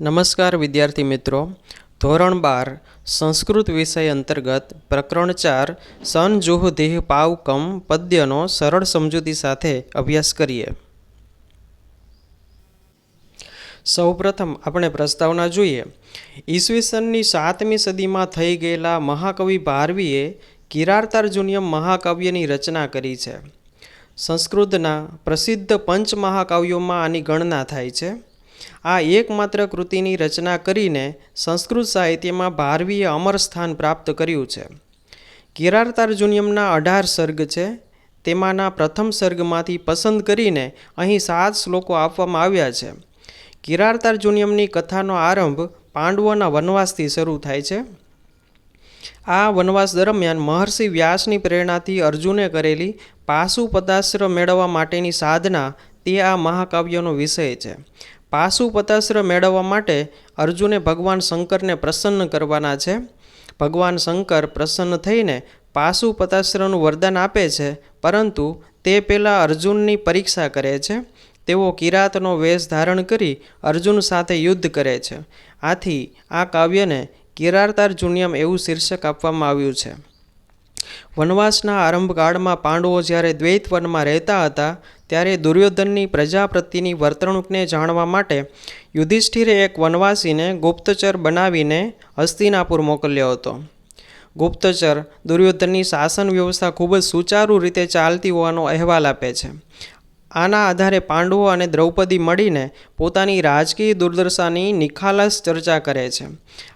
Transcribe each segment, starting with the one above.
નમસ્કાર વિદ્યાર્થી મિત્રો. ધોરણ બાર, સંસ્કૃત વિષય અંતર્ગત પ્રકરણ ચાર, સન જુહ દેહ પાવકમ પદ્યનો સરળ સમજૂતી સાથે અભ્યાસ કરીએ. સૌપ્રથમ આપણે પ્રસ્તાવના જોઈએ. ઈસવીસનની સાતમી સદીમાં થઈ ગયેલા મહાકવિ ભારવીએ કિરાર્તાર્જુનિયમ મહાકાવ્યની રચના કરી છે. સંસ્કૃતના પ્રસિદ્ધ પંચ મહાકાવ્યોમાં આની ગણના થાય છે. આ એકમાત્ર કૃતિની રચના કરીને સંસ્કૃત સાહિત્યમાં ભારવીએ અમર સ્થાન પ્રાપ્ત કર્યું છે. કિરારતાર્જુનિયમના અઢાર સર્ગ છે. તેમાંના પ્રથમ સર્ગમાંથી પસંદ કરીને અહીં સાત શ્લોકો આપવામાં આવ્યા છે. કિરારતાર્જુનિયમની કથાનો આરંભ પાંડવોના વનવાસથી શરૂ થાય છે. આ વનવાસ દરમિયાન મહર્ષિ વ્યાસની પ્રેરણાથી અર્જુને કરેલી પાશુપતાસ્ત્ર મેળવવા માટેની સાધના તે આ મહાકાવ્યનો વિષય છે. પાશુપતાસ્ત્ર મેળવવા માટે અર્જુને ભગવાન શંકરને પ્રસન્ન કરવાના છે. ભગવાન શંકર પ્રસન્ન થઈને પાશુપતાસ્ત્રનું વરદાન આપે છે, પરંતુ તે પહેલાં અર્જુનની પરીક્ષા કરે છે. તેઓ કિરાતનો વેશ ધારણ કરી અર્જુન સાથે યુદ્ધ કરે છે. આથી આ કાવ્યને કિરાતાર્જુનિયમ એવું શીર્ષક આપવામાં આવ્યું છે. વનવાસના આરંભકાળમાં પાંડવો જ્યારે દ્વૈત વનમાં રહેતા હતા, ત્યારે દુર્યોધનની પ્રજા પ્રત્યેની વર્તણૂકને જાણવા માટે યુધિષ્ઠિરે એક વનવાસીને ગુપ્તચર બનાવીને હસ્તિનાપુર મોકલ્યો હતો. ગુપ્તચર દુર્યોધનની શાસન વ્યવસ્થા ખૂબ જ સુચારુ રીતે ચાલતી હોવાનો અહેવાલ આપે છે. આના આધારે પાંડવો અને દ્રૌપદી મળીને પોતાની રાજકીય દુર્દશાની નિખાલસ ચર્ચા કરે છે.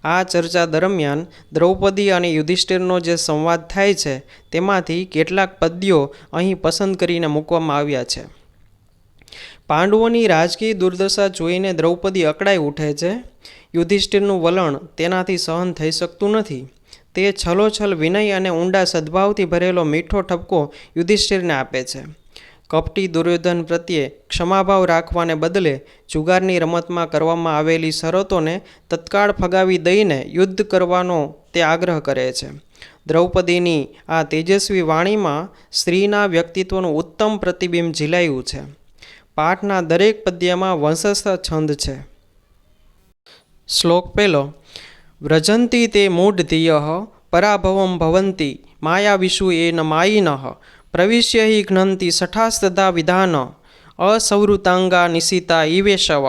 આ ચર્ચા દરમિયાન દ્રૌપદી અને યુધિષ્ઠિરનો જે સંવાદ થાય છે, તેમાંથી કેટલાક પદ્યો અહીં પસંદ કરીને મૂકવામાં આવ્યા છે. પાંડવોની રાજકીય દુર્દશા જોઈને દ્રૌપદી અકળાઈ ઉઠે છે. યુધિષ્ઠિરનું વલણ તેનાથી સહન થઈ શકતું નથી. તે છલોછલ વિનય અને ઊંડા સદ્ભાવથી ભરેલો મીઠો ઠપકો યુધિષ્ઠિરને આપે છે. કપટી દુર્યોધન પ્રત્યે ક્ષમાભાવ રાખવાને બદલે જુગારની રમતમાં કરવામાં આવેલી શરતોને તત્કાળ ફગાવી દઈને યુદ્ધ કરવાનો તે આગ્રહ કરે છે. દ્રૌપદીની આ તેજસ્વી વાણીમાં સ્ત્રીના વ્યક્તિત્વનું ઉત્તમ પ્રતિબિંબ ઝીલાયું છે. પાઠના દરેક પદ્યમાં વંશસ્થ છંદ છે. શ્લોક પહેલો. વ્રજંતી તે મૂઢ ધિય, પરાભવમ ભવંતી માયા વિશુ એ ન માયિનઃ પ્રવિશ્ય હિ ઘ્નંતિ સઠાસ્તદા વિધાન અસવૃતાંગા નિશિતા ઈવેશવ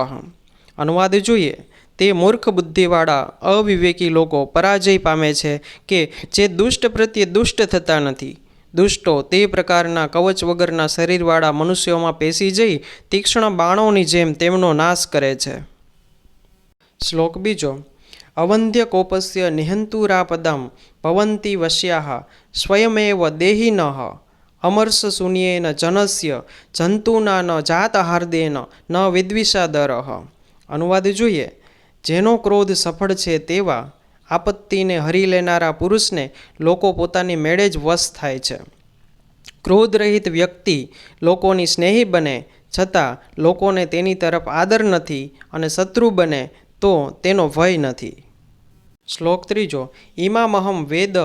અનુવાદ જોઈએ, તે મૂર્ખ બુદ્ધિવાળા અવિવેકી લોકો પરાજય પામે છે કે જે દુષ્ટ પ્રત્યે દુષ્ટ થતા નથી. દુષ્ટો તે પ્રકારના કવચ વગરના શરીરવાળા મનુષ્યોમાં પેસી જઈ તીક્ષ્ણ બાણોની જેમ તેમનો નાશ કરે છે. શ્લોક બીજો. અવંધ્ય કોપસ્ય નિહંતુરાપદમ ભવંતી વશ્યા સ્વયમેવ દેહિનઃ. અમર્ષ શૂન્યેન જનસ્ય, જંતુના ન જાત હાર્દેન ન વિદ્વિષાદર. અનુવાદ જોઈએ. જેનો ક્રોધ સફળ છે તેવા આપત્તિને હરી લેનારા પુરુષને લોકો પોતાની મેળે જ વશ થાય છે. ક્રોધરહિત વ્યક્તિ લોકોની સ્નેહી બને, છતાં લોકોને તેની તરફ આદર નથી અને શત્રુ બને તો તેનો ભય નથી. શ્લોક ત્રીજો. ઇમામહમ વેદ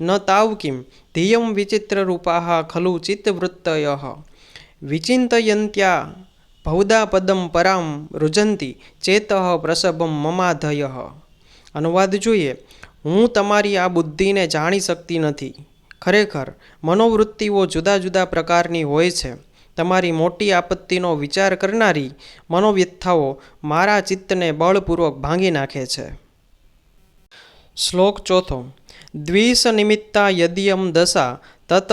ન તાવ કિમ ધિયમ વિચિત્રરૂપા ખલુ ચિત્તવૃત્તય વિચિંતયંત્યા ભૌદા પદમ પરામ રુજંતી ચેત પ્રસભમ મમાધય અનુવાદ જોઈએ હું તમારી આ બુદ્ધિને જાણી શકતી નથી ખરેખર મનોવૃત્તિઓ જુદા જુદા પ્રકારની હોય છે તમારી મોટી આપત્તિનો વિચાર કરનારી મનોવ્યથાઓ મારા ચિત્તને બળપૂર્વક ભાંગી નાખે છે શ્લોક ચોથો દ્વિષ નિમિત્તા યદિયમ દશા, તત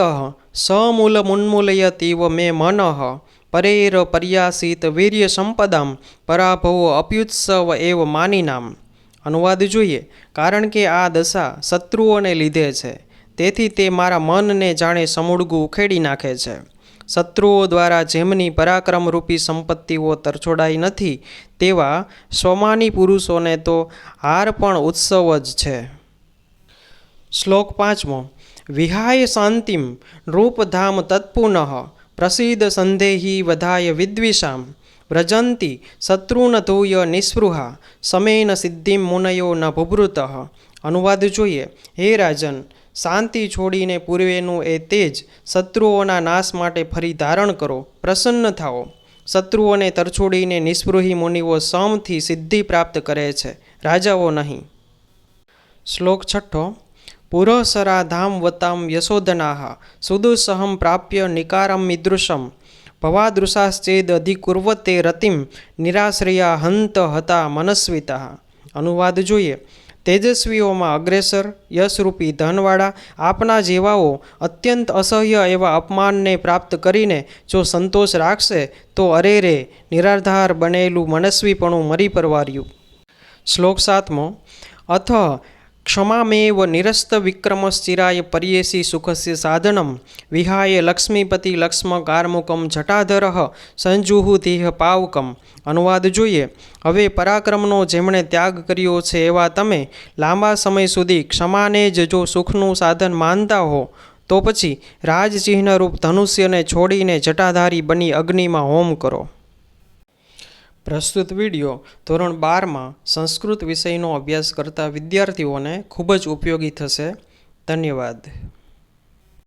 સમૂલમુન્મૂલયતીવ મે મનઃ, પરેર પર્યાસિત વીર્ય સંપદામ પરાભવો અપ્યુત્સવ એવ માનિનામ અનુવાદ જોઈએ, કારણ કે આ દશા શત્રુઓને લીધે છે, તેથી તે મારા મનને જાણે સમૂળગું ઉખેડી નાખે છે. શત્રુઓ દ્વારા જેમની પરાક્રમરૂપી સંપત્તિઓ તરછોડાઈ નથી, તેવા સ્વમાની પુરુષોને તો હાર પણ ઉત્સવ જ છે. શ્લોક પાંચમો. વિહાય શાંતિમ રૂપધામ તત્પુનઃ. પ્રસિદ્ધ સંદેહી વધાય વિદ્વિષામ. વ્રજંતી શત્રુન ધૂય નિસ્પૃહા. સમેન સિદ્ધિમ મુનયો ન ભુભૃત. અનુવાદ જોઈએ. હે રાજન શાંતિ છોડીને પૂર્વેનું એ તેજ શત્રુઓના નાશ માટે ફરી ધારણ કરો, પ્રસન્ન થાઓ. શત્રુઓને તરછોડીને નિસ્પૃહી મુનિઓ સમથી સિદ્ધિ પ્રાપ્ત કરે છે, રાજાઓ નહીં. શ્લોક છઠ્ઠો. પુરઃસરા ધામ વતામ યશોધનાહ સુદુસહમ પ્રાપ્ય નિકારમ મિદૃશમ ભવાદૃશાશ્ચેદ અધિકુર્વતે રતિમ નિરાશ્રયા હંત હતા મનસ્વિતા. અનુવાદ જોઈએ. તેજસ્વીઓમાં અગ્રેસર, યશરૂપી ધનવાળા, આપના જેવાઓ અત્યંત અસહ્ય એવા અપમાનને પ્રાપ્ત કરીને જો સંતોષ રાખશે, તો અરે રે, નિરાધાર બનેલું મનસ્વીપણું મરી પરવાર્યું. શ્લોક સાતમો, અથ ક્ષમામેવ નિરસ્ત વિક્રમશ્ચિરાય પર્યેસી સુખસ્ય સાધનમ. વિહાય લક્ષ્મીપતિ લક્ષ્મ કાર્મુકમ જટાધર સંજુહુ દેહ પાવકમ. અનુવાદ જોઈએ. હવે પરાક્રમનો જેમણે ત્યાગ કર્યો છે એવા તમે લાંબા સમય સુધી ક્ષમાને જ જો સુખનું સાધન માનતા હો, તો પછી રાજચિહ્નરૂપ ધનુષ્યને છોડીને જટાધારી બની અગ્નિમાં હોમ કરો. પ્રસ્તુત વીડિયો ધોરણ બારમાં સંસ્કૃત વિષયનો અભ્યાસ કરતા વિદ્યાર્થીઓને ખૂબ જ ઉપયોગી થશે. ધન્યવાદ.